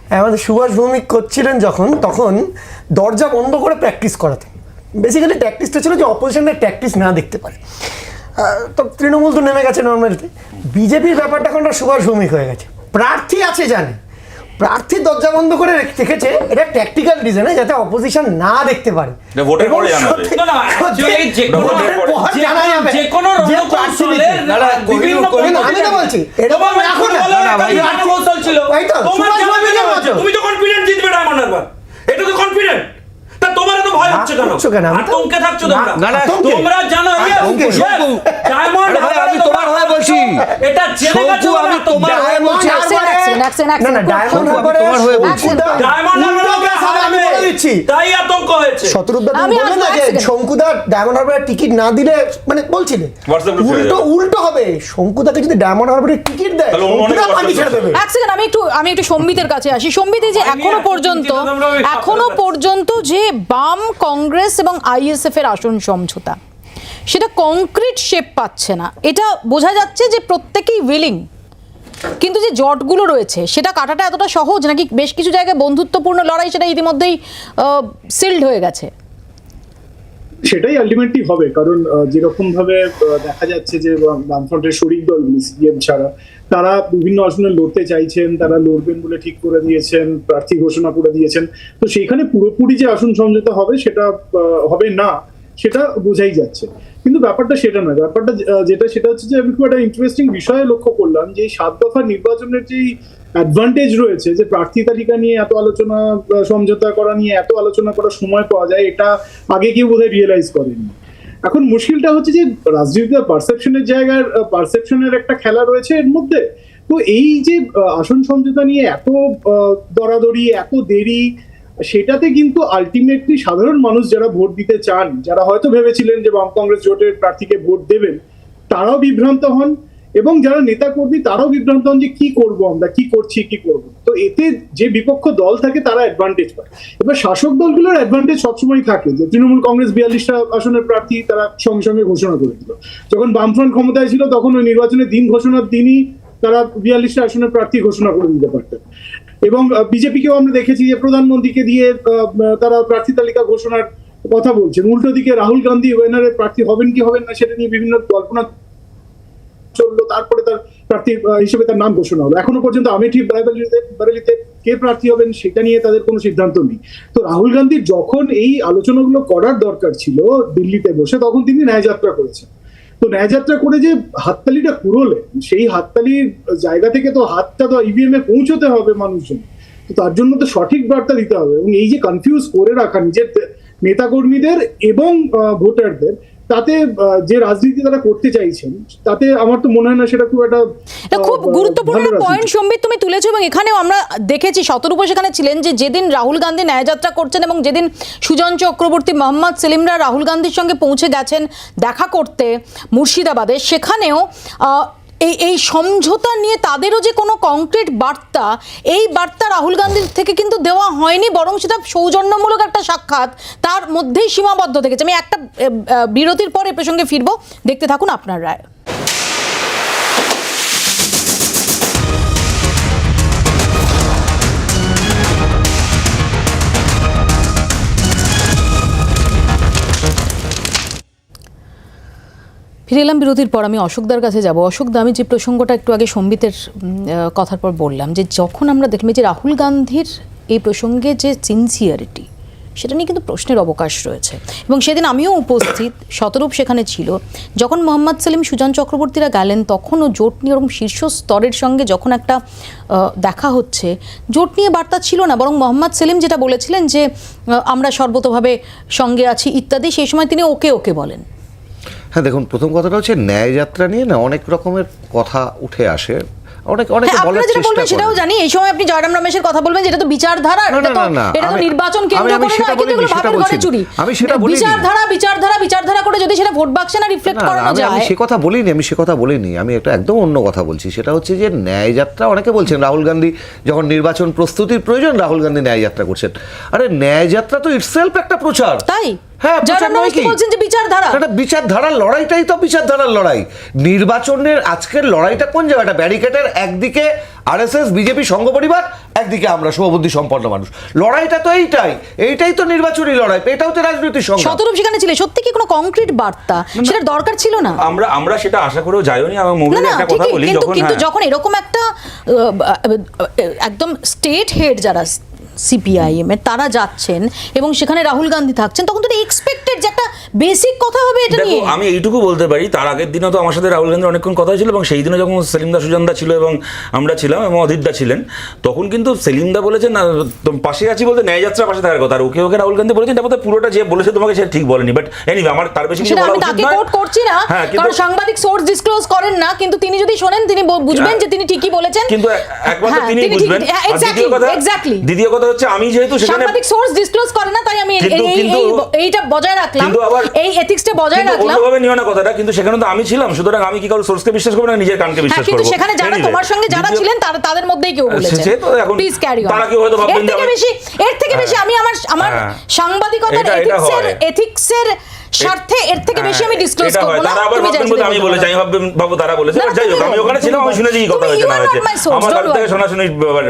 আমাদের সুভাষ ভৌমিক করছিলেন যখন তখন দরজা বন্ধ করে প্র্যাকটিস করাতেন বেসিক্যালি প্র্যাকটিসটা ছিল যে অপোজিশনের প্র্যাকটিস না দেখতে পারে। আহ, তো তৃণমূল তো নেমে গেছে নর্মালিতে বিজেপির ব্যাপারটা এখন একটা সুভাষ ভৌমিক হয়ে গেছে। প্রার্থী আছে জানে। প্রার্থীর দরজা বন্ধ করে রেখে- রেখেছে এটা ট্যাকটিক্যাল রিজনে যাতে অপোজিশন না দেখতে পারে। প্রার্থী আমি তো বলছি, তো? তুমি কনফিডেন্ট জিতবে ডায়মন্ড এটা তো কনফিডেন্ট তোমার তো ভয় হচ্ছে কেন? করছ কেন? আতঙ্কে থাকছো তোমরা। না, না, তোমরা জানো ডায়মন্ড আমি তোমার হয়ে বলছি। এটা জেনে গেছো আমি তোমার হয়ে বলছি। Accent, হারবারে- accent, accent, accent, না, না, ডায়মন্ড হারবারে তোমার হয়ে বলছি। ডায়মন্ড উল্টো হারবার কেস হবে, আমি বলে দিচ্ছি। তাই আতঙ্ক হয়েছে। শতরূপদা তুমি বললে না যে শঙ্কুদা ডায়মন্ড হারবারের টিকিট না দিলে মানে বলছিলে। উল্টো উল্টো হবে। শঙ্কুদাকে যদি ডায়মন্ড হারবারের টিকিট দেয় তাহলে অন্য অনেক শঙ্কুদা পার্টি ছেড়ে দেবে। এক সেকেন্ড আমি একটু আমি একটু সম্বিতের কাছে আসি। সম্বিত যে এখনও পর্যন্ত এখনও পর্যন্ত যে বাম কংগ্রেস এবং আইএসএফ এর আসন সমঝোতা। সেটা কংক্রিট শেপ পাচ্ছে না। এটা বোঝা যাচ্ছে যে প্রত্যেকেই উইলিং কিন্তু যে জটগুলো রয়েছে, সেটা কাটাটা এতটা সহজ নাকি বেশ কিছু জায়গায় বন্ধুত্বপূর্ণ লড়াই সেটা ইতিমধ্যেই সিল্ড হয়ে গেছে? সেটাই আলটিমেটলি হবে, কারণ যেরকম ভাবে দেখা যাচ্ছে যে বাম- বামফ্রন্টের শরিক দল সিপিএম ছাড়া, তারা বিভিন্ন আসনে লড়তে চাইছেন, তারা লড়বেন বলে ঠিক করে দিয়েছেন, প্রার্থী ঘোষণা করে দিয়েছেন। তো সেখানে পুরোপুরি যে আসন সমঝোতা হবে, সেটা হবে না, সেটা বোঝাই যাচ্ছে। কিন্তু ব্যাপারটা সেটা নয়। ব্যাপারটা যেটা সেটা হচ্ছে যে আমি খুব একটা ইন্টারেস্টিং বিষয়ে লক্ষ্য করলাম যে সাত দফা নির্বাচনের যেই অ্যাডভান্টেজ রয়েছে, যে প্রার্থী তালিকা নিয়ে এত আলোচনা সমঝোতা করা নিয়ে এত আলোচনা করার সময় পাওয়া যায়, এটা আগে কেউ বোধহয় রিয়েলাইজ করেনি। এখন মুশকিলটা হচ্ছে যে রাজনীতিতে পারসেপশনের জায়গার পারসেপশনের একটা খেলা রয়েছে এর মধ্যে। তো এই যে আসন সমঝোতা নিয়ে এত দরাদরি, এত দেরি সেটাতে কিন্তু আলটিমেটলি সাধারণ মানুষ যারা ভোট দিতে চান, যারা হয়তো ভেবেছিলেন যে বাম কংগ্রেস জোটের প্রার্থীকে ভোট দেবেন, তারাও বিভ্রান্ত হন এবং যারা নেতা কর্মী তারাও বিভ্রান্ত হন যে কি করব আমরা, কি করছি, কি করব তো এতে যে বিপক্ষ দল থাকে তারা অ্যাডভান্টেজ পায়। এবার শাসক দলগুলোর অ্যাডভান্টেজ সবসময় থাকে যে তৃণমূল কংগ্রেস বিয়াল্লিশটা আসনের প্রার্থী তারা সঙ্গে সঙ্গে ঘোষণা করে দিল। যখন বামফ্রন্ট ক্ষমতায় ছিল তখন ওই নির্বাচনের দিন ঘোষণার দিনই তারা বিয়াল্লিশটা আসনের প্রার্থী ঘোষণা করে দিতে পারতেন। এবং বিজেপিকেও আমরা দেখেছি যে প্রধানমন্ত্রীকে দিয়ে তারা প্রার্থী তালিকা ঘোষণার কথা বলছেন। উল্টো দিকে রাহুল গান্ধী ওয়েনারের প্রার্থী হবেন কি হবেন না সেটা নিয়ে বিভিন্ন কল্পনা চলল, তারপরে তার প্রার্থী হিসেবে তার নাম ঘোষণা হলো। এখনও পর্যন্ত আমেঠি বারেলিতে কে প্রার্থী হবেন সেটা নিয়ে তাদের কোনো সিদ্ধান্ত নেই। তো রাহুল গান্ধীর যখন এই আলোচনাগুলো করার দরকার ছিল দিল্লিতে বসে, তখন তিনি ন্যায়যাত্রা করেছেন। তো ন্যায়যাত্রা করে যে হাততালিটা কুড়োলেন সেই হাততালির জায়গা থেকে তো হাতটা তো ইভিএম এ পৌঁছতে হবে মানুষজন। তো তার জন্য তো সঠিক বার্তা দিতে হবে। এবং এই যে কনফিউজ করে রাখা, নিজের নেতাকর্মীদের এবং ভোটারদের তাতে যে রাজনীতি তারা করতে চাইছেন তাতে আমার তো মনে হয় না সেটা খুব একটা খুব গুরুত্বপূর্ণ পয়েন্ট সম্বিত তুমি তুলেছো এবং এখানেও আমরা দেখেছি শতরূপ সেখানে ছিলেন যে যেদিন রাহুল গান্ধী ন্যায়যাত্রা করছেন এবং যেদিন সুজন চক্রবর্তী মোহাম্মদ সেলিমরা রাহুল গান্ধীর সঙ্গে পৌঁছে গেছেন দেখা করতে মুর্শিদাবাদে সেখানেও এই এই সমঝোতা নিয়ে তাদেরও যে কোনো কংক্রিট বার্তা, এই বার্তা রাহুল গান্ধীর থেকে কিন্তু দেওয়া হয়নি, বরং সেটা সৌজন্যমূলক একটা সাক্ষাৎ তার মধ্যেই সীমাবদ্ধ থেকেছে। আমি একটা বিরতির পরে প্রসঙ্গে ফিরবো। দেখতে থাকুন আপনার রায়। ফিরে এলাম বিরতির পর আমি অশোকদার কাছে যাব। অশোকদা, আমি যে প্রসঙ্গটা একটু আগে সম্বিতের কথার পর বললাম যে যখন আমরা দেখলাম যে রাহুল গান্ধীর এই প্রসঙ্গে যে সিনসিয়ারিটি সেটা নিয়ে কিন্তু প্রশ্নের অবকাশ রয়েছে। এবং সেদিন আমিও উপস্থিত, শতরূপ সেখানে ছিল। যখন মোহাম্মদ সেলিম, সুজন চক্রবর্তীরা গেলেন, তখনও জোট নিয়ে ওরকম শীর্ষ স্তরের সঙ্গে যখন একটা দেখা হচ্ছে, জোট নিয়ে বার্তা ছিল না, বরং মোহাম্মদ সেলিম যেটা বলেছিলেন যে আমরা সর্বতভাবে সঙ্গে আছি ইত্যাদি, সেই সময় তিনি ওকে ওকে বলেন। হ্যাঁ দেখুন প্রথম কথাটা হচ্ছে ন্যায়যাত্রা নিয়ে না অনেক রকমের কথা উঠে আসে। অনেক অনেকে হ্যাঁ, বলার চেষ্টা বলবেন সেটাও জানি। এই সময় আপনি জয়রাম রমেশের কথা বলবেন যেটা তো বিচারধারা না, এটা তো না, না, এটা তো নির্বাচন কেন্দ্র করে নয় কিন্তু এগুলো ভাবের ঘরে বলছি। চুরি। আমি সেটা বলিনি। বিচারধারা বিচারধারা বিচারধারা করে যদি সেটা ভোট বাক্সে না রিফ্লেক্ট না, না, করানো আমি আমি সে কথা বলিনি আমি সে কথা বলিনি। আমি একটা একদম অন্য কথা বলছি। সেটা হচ্ছে যে ন্যায়যাত্রা অনেকে বলছেন রাহুল গান্ধী যখন নির্বাচন প্রস্তুতির প্রয়োজন রাহুল গান্ধী ন্যায়যাত্রা করছেন। আরে ন্যায়যাত্রা তো ইটসেলফ একটা প্রচার। তাই? হ্যাঁ প্রচার জয়রাম নয় রমেশ তো কি? বলছেন যে বিচারধারা। বিচারধারার লড়াইটাই তো বিচারধারার লড়াই। নির্বাচনের আজকের লড়াইটা কোন জায়গাটা ব্যারিকেডের একদিকে আরএসএস বিজেপি সংঘ পরিবার একদিকে আমরা শুভবুদ্ধি সম্পন্ন মানুষ। লড়াইটা তো এইটাই। এইটাই তো নির্বাচনী লড়াই। এটাও তো রাজনৈতিক সংগ্রাম শতরূপ সেখানে ছিল। সত্যি কি কোনো কংক্রিট বার্তা? সেটা দরকার ছিল না? আমরা আমরা সেটা আশা করেও যাইওনি। না মোবাইলে একটা কথা বলি যখন কিন্তু হ্যাঁ। যখন এরকম একটা একদম স্টেট হেড যারা সিপিআইএম এর তারা যাচ্ছেন এবং সেখানে রাহুল গান্ধী থাকছেন তখন তো এক্সপেক্টেড যে একটা বেসিক কথা হবে এটা নিয়ে। আমি এইটুকু বলতে পারি তার আগের দিনও তো আমার সাথে রাহুল গান্ধীর অনেকক্ষণ কথা ছিল এবং সেই দিনে যখন সেলিমদা সুজনদা ছিল এবং আমরা ছিলাম এবং অধীরদা ছিলেন তখন কিন্তু সেলিমদা বলেছেন না পাশে আছি বলতে ন্যায় যাত্রা পাশে থাকার কথা আর ওকে ওকে রাহুল গান্ধী বলেছেন তারপরে পুরোটা যে বলেছে তোমাকে সে ঠিক বলেনি বাট এনিওয়ে আমার তার বেশি কিছু বলা উচিত নয়। কোট করছি না হ্যাঁ কারণ সাংবাদিক সোর্স ডিসক্লোজ করেন না কিন্তু তিনি যদি শোনেন তিনি বুঝবেন যে তিনি ঠিকই বলেছেন। কিন্তু এক- একমাত্র হ্যাঁ, তিনি বুঝবেন। হ্যাঁ, দ্বিতীয় কথা exactly। দ্বিতীয় কথা হচ্ছে আমি যেহেতু সেখানে সাংবাদিক সোর্স ডিসক্লোজ করে না তাই আমি এইটা বজায় রাখলাম কিন্তু আবার- এই এথিক্সটা বজায় রাখলাম। অন্যভাবে নিও না কথাটা কিন্তু সেখানে তো আমি ছিলাম সুতরাং আমি কি কারও সোর্সকে বিশ্বাস করব না নিজের কানকে বিশ্বাস করব? কিন্তু সেখানে যারা তোমার সঙ্গে যারা ছিলেন তারা তাদের মধ্যেই কেউ বলেছে। সে তো এখন প্লিজ ক্যারি অন তারা কি হয়তো ভাববেন এর থেকে বেশি এর থেকে বেশি আমি আমার আমার হ্যাঁ। সাংবাদিকতার এথিক্সের এথিক্সের স্বার্থে এর থেকে বেশি আমি ডিসক্লোজ করব না। তারা আবার ভাববেন যাই আমি পারো। আমি ভাববেন ভাবো তারা বলেছে। যাই হোক আমি ওখানে ছিলাম আমি শুনেছি কথা হয়েছে না হয়েছে আমার কাছ থেকে. শোনাশুনি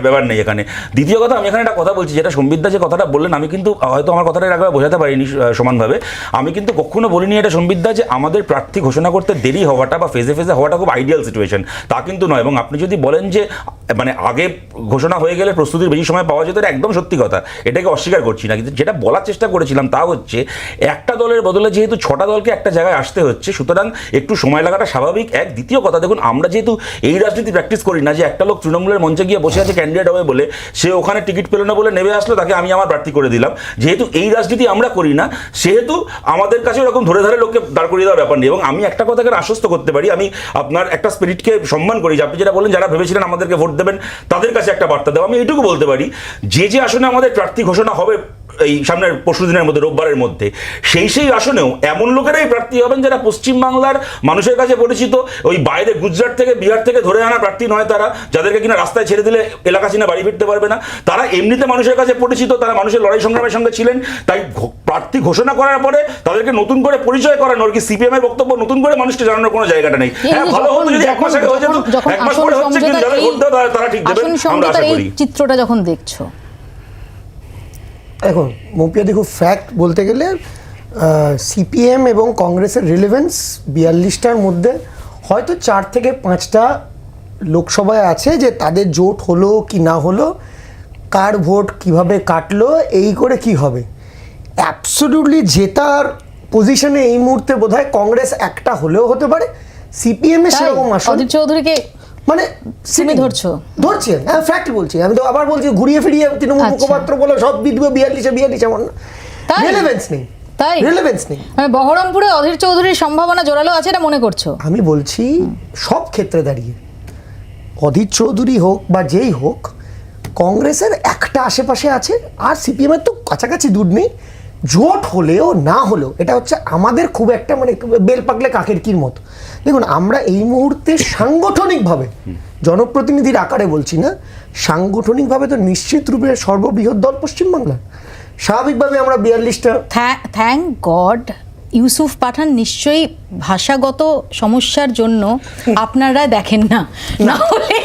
ব্যাপার নেই এখানে। দ্বিতীয় কথা আমি এখানে একটা কথা বলছি যেটা সম্বিদ্যা যে কথাটা বললেন আমি কিন্তু হয়তো আমার কথাটা আগে বোঝাতে পারিনি সমানভাবে। আমি কিন্তু কখনো বলিনি এটা সম্বিদ্যা যে আমাদের প্রার্থী ঘোষণা করতে দেরি হওয়াটা বা ফেজে ফেজে হওয়াটা খুব আইডিয়াল সিচুয়েশন তা কিন্তু নয় এবং আপনি যদি বলেন যে মানে আগে ঘোষণা হয়ে গেলে প্রস্তুতির বেশি সময় পাওয়া যেত এটা একদম সত্যি কথা। এটাকে অস্বীকার করছি না কিন্তু যেটা বলার চেষ্টা করেছিলাম তা হচ্ছে একটা দলের বদলে যেহেতু ছটা দলকে একটা জায়গায় আসতে হচ্ছে, সুতরাং একটু সময় লাগাটা স্বাভাবিক। এক, দ্বিতীয় কথা, দেখুন, আমরা যেহেতু এই রাজনীতি প্র্যাকটিস করি না যে একটা লোক তৃণমূলের মঞ্চে গিয়ে বসে আছে ক্যান্ডিডেট হবে বলে, সে ওখানে টিকিট পেল না বলে নেমে আসলো, তাকে আমি আমার প্রার্থী করে দিলাম। যেহেতু এই রাজনীতি আমরা করি না, সেহেতু আমাদের কাছে ওরকম ধরে ধরে লোককে দাঁড় করিয়ে দেওয়ার ব্যাপার নেই। এবং আমি একটা কথাকে আশ্বস্ত করতে পারি, আমি আপনার একটা স্পিরিটকে সম্মান করি যে আপনি যেটা বলেন যারা ভেবেছিলেন আমাদেরকে ভোট দেবেন, তাদের কাছে একটা বার্তা দেওয়া আমি এটুকু বলতে পারি, যে যে আসনে আমাদের প্রার্থী ঘোষণা হবে এই সামনের পরশু দিনের মধ্যে রোববারের মধ্যে। সেই সেই আসনেও এমন লোকেরাই প্রার্থী হবেন যারা পশ্চিমবাংলার মানুষের কাছে পরিচিত। ওই বাইরে গুজরাট থেকে বিহার থেকে ধরে আনা প্রার্থী নয় তারা। যাদেরকে কিনা রাস্তায় ছেড়ে দিলে এলাকা চিনে বাড়ি ফিরতে পারবে না। তারা এমনিতে মানুষের কাছে পরিচিত তারা মানুষের লড়াই সংগ্রামের সঙ্গে ছিলেন। তাই প্রার্থী ঘোষণা করার পরে তাদেরকে নতুন করে পরিচয় করানোর কি সিপিএম এর বক্তব্য নতুন করে মানুষকে জানানোর কোনো জায়গাটা নেই। হ্যাঁ ভালো হতো যদি এক মাস আগে হয়ে যেত। এক মাস পরে হচ্ছে কিন্তু যাদের ভোট দেওয়া তারা- তারা ঠিক দেবেন আমরা আশা করি। চিত্রটা যখন দেখছ এখন মৌপিয়াদি খুব ফ্যাক্ট বলতে গেলে সিপিএম এবং কংগ্রেসের রিলেভেন্স বিয়াল্লিশটার মধ্যে হয়তো চার থেকে পাঁচটা লোকসভায় আছে যে তাদের জোট হলো কি না হলো কার ভোট কীভাবে কাটলো এই করে কি হবে। অ্যাবসোলিউটলি জেতার পজিশনে এই মুহূর্তে বোধহয় কংগ্রেস একটা হলেও হতে পারে সিপিএম এর সেরকম অধীর চৌধুরীকে মানে তুমি ধরছো? ধরছি হ্যাঁ ফ্যাক্ট বলছি। আমি তো আবার বলছি ঘুরিয়ে ফিরিয়ে তৃণমূল আচ্ছা। মুখপাত্র বলে সব বিধবে বিয়াল্লিশে বিয়াল্লিশ এমন তাই? রেলেভেন্স নেই। তাই? রেলেভেন্স নেই। মানে বহরমপুরে অধীর চৌধুরীর সম্ভাবনা জোরালো আছে এটা মনে করছ? আমি বলছি সব ক্ষেত্রে দাঁড়িয়ে। অধীর চৌধুরী হোক বা যেই হোক কংগ্রেসের একটা আশেপাশে আছে আর সিপিএম এর তো কাছাকাছি দূর নেই। জোট হলেও, না হলেও, এটা হচ্ছে আমাদের খুব একটা মানে বেল পাকলে কাকের কির মতো। দেখুন, আমরা এই মুহূর্তে সাংগঠনিকভাবে, জনপ্রতিনিধির আকারে বলছি না, সাংগঠনিকভাবে তো নিশ্চিত রূপে সর্ববৃহৎ দল পশ্চিমবাংলার স্বাভাবিকভাবে আমরা বিয়াল্লিশটা থ্যাংক গড, ইউসুফ পাঠান নিশ্চয়ই ভাষাগত সমস্যার জন্য আপনারা দেখেন না। না। হলে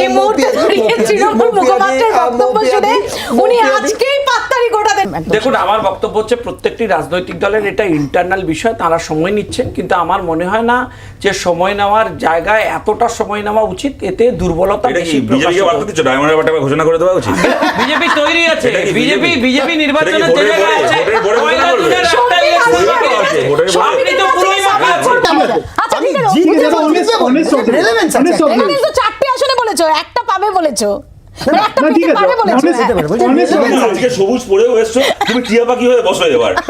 এই মুহূর্তে দাঁড়িয়ে তৃণমূল মুখপাত্রের বক্তব্য শুনে। উনি আজকেই পাত্তারি গোটাতেন দেখুন আমার বক্তব্য হচ্ছে প্রত্যেকটি রাজনৈতিক দলের এটা ইন্টারনাল বিষয় তারা সময় নিচ্ছেন কিন্তু আমার মনে হয় না যে সময় নেওয়ার জায়গায় এতটা সময় নেওয়া উচিত এতে দুর্বলতা বেশি ঘোষণা করে দেওয়া উচিত? বিজেপি তৈরি আছে বিজেপি বিজেপি? নির্বাচনের? আছে। আচ্ছা ঠিক আছে. এখানে তো চারটে আসনে বলেছ একটা পাবে বলেছ। মানে হ্যাঁ। সবুজ পরেও এসছো তুমি টিয়া পাখি হয়ে বসো এবার।